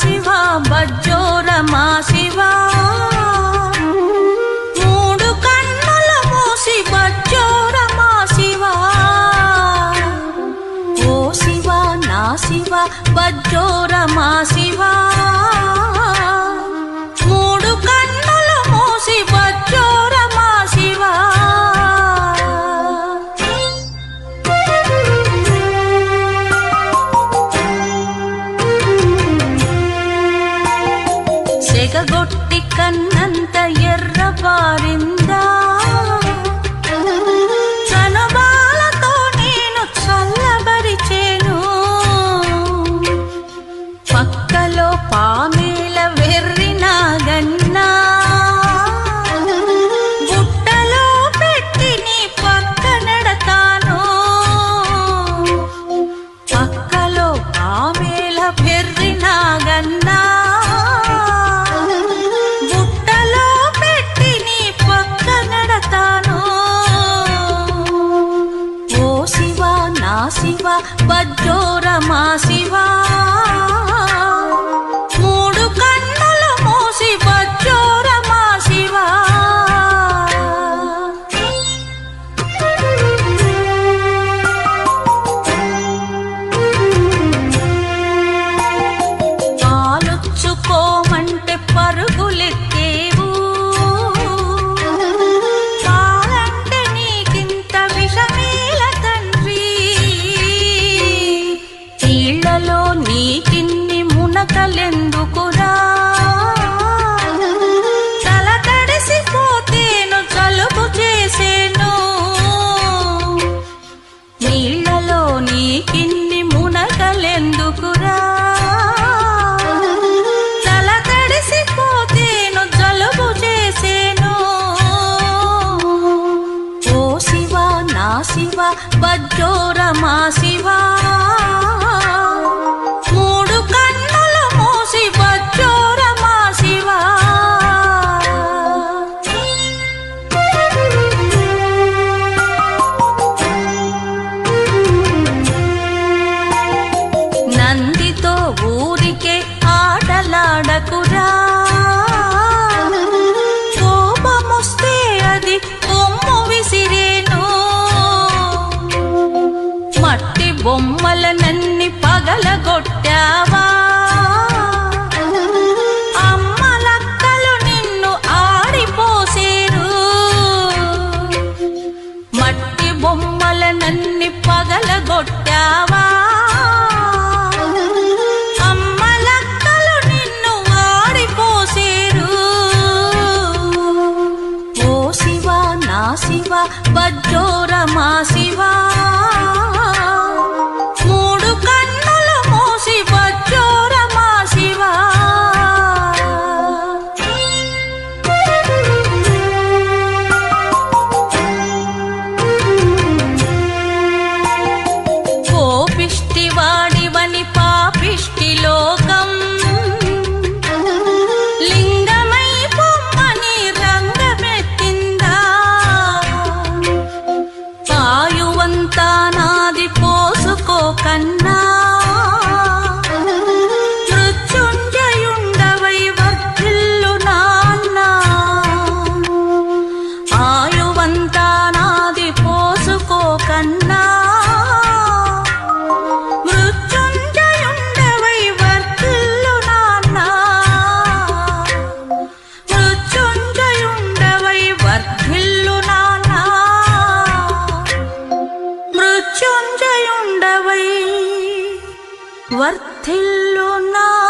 శివ బజ్జోర మా శివ. మూడు కన్నుల మూసి బజ్జోర మా శివ. ఓ శివ నా శివ బజ్జోర మా శివా. సెగగొట్టి కన్నంత ఎర్రపారింది శివ వజ్రోరమా శివా. కలలెందుకురా తల తడిసిపోతేను జలుబు చేసేను. నీళ్ళలో నీకిన్ని మునకలెందుకురా తల తడిసిపోతేను జలుబు చేసేను. ఓ శివ నా శివ బజ్జోరమా మట్టి బొమ్మలనన్ని పగలగొట్టావా? సృష్టివాడివని పాపిష్టిలో আমার না